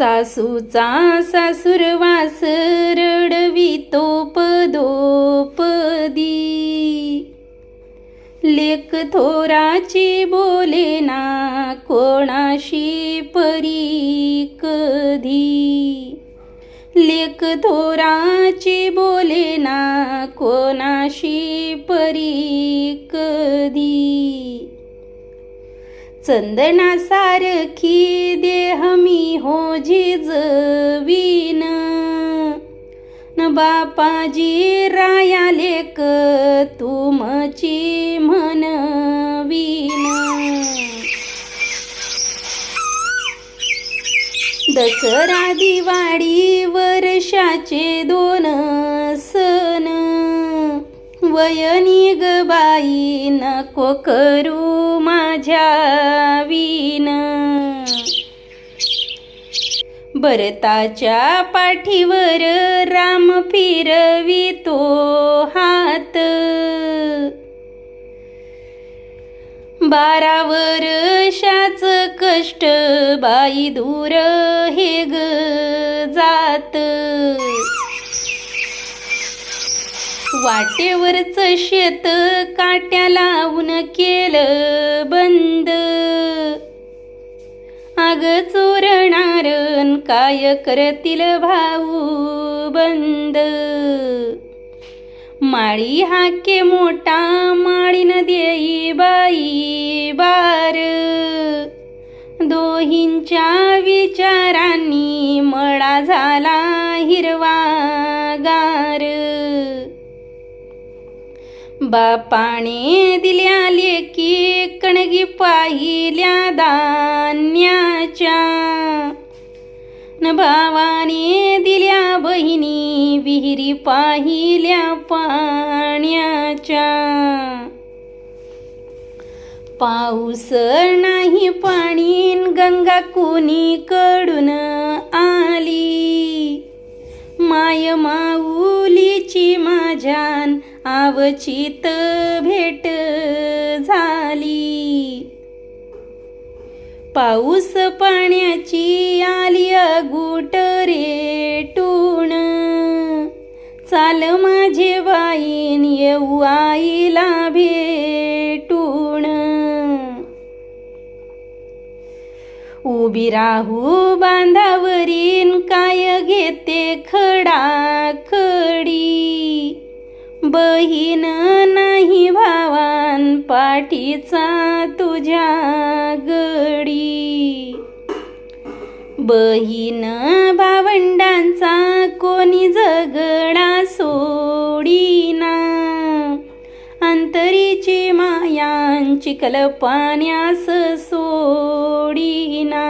सासूचा सासूरवास रडवितो पदोपदी. लेक थोराची बोलेना कोणाशी परी कधी. लेक थोराची बोलेना कोणाशी परी कधी. चंदनासारखी देह मी हो झिजवीन न बापाजी राया लेक तुमची म्हणवीन दसरा दिवाळी वर्षाचे दो वयनी ग बाई नको करू माझ्या विन. भरताच्या पाठीवर राम फिरवितो हात. बारा वर्षाच कष्ट बाई दूर हे ग जात. वाटेवरच शेत काट्या लावून केलं बंद. आग चोरणारन काय करतील भाऊ बंद. माळी हाके मोठा माळीन देई बाई बार. दोहींच्या विचारांनी मळा झाला हिरवा गार बापाने दिल्या लेकी कणगी पाहिल्या धान्याच्या. न भावाने दिल्या बहिणी विहिरी पाहिल्या पाण्याच्या. पाऊस नाही पाणी गंगा कोणी कडून आली. माय माऊलीची माझ्यान आवचित भेट झाली. पाऊस पाण्याची आली अगुट रेटून. चाल माझे बाईन येऊ आईला भेटून. उभी राहू बांधावरीन काय घेते खडा बहीण नाही भावान पाठीचा तुझ्या गडी. बहीण भावंडांचा कोणी जगडा सोडीना. अंतरीची मायांची कल्पन्यास सोडीना.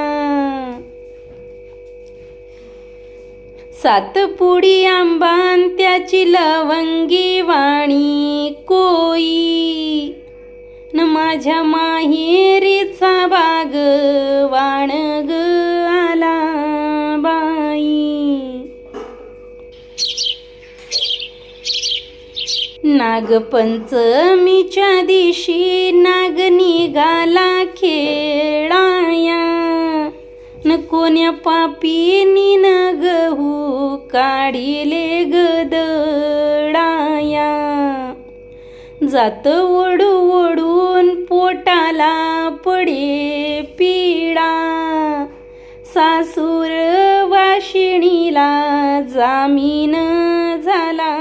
सातपुडी आंबान त्या लवंगी वाणी कोई. न माझ्या माहेरीचा बाग वाण ग आला बाई. नागपंचमीच्या दिवशी नाग निघाला खेळाया. कोण्या पापीनी न गहू हो काढिले गदडाया जात ओढू ओढून पोटाला पडे पिडा. सासूर वाशिणीला जामीन झाला.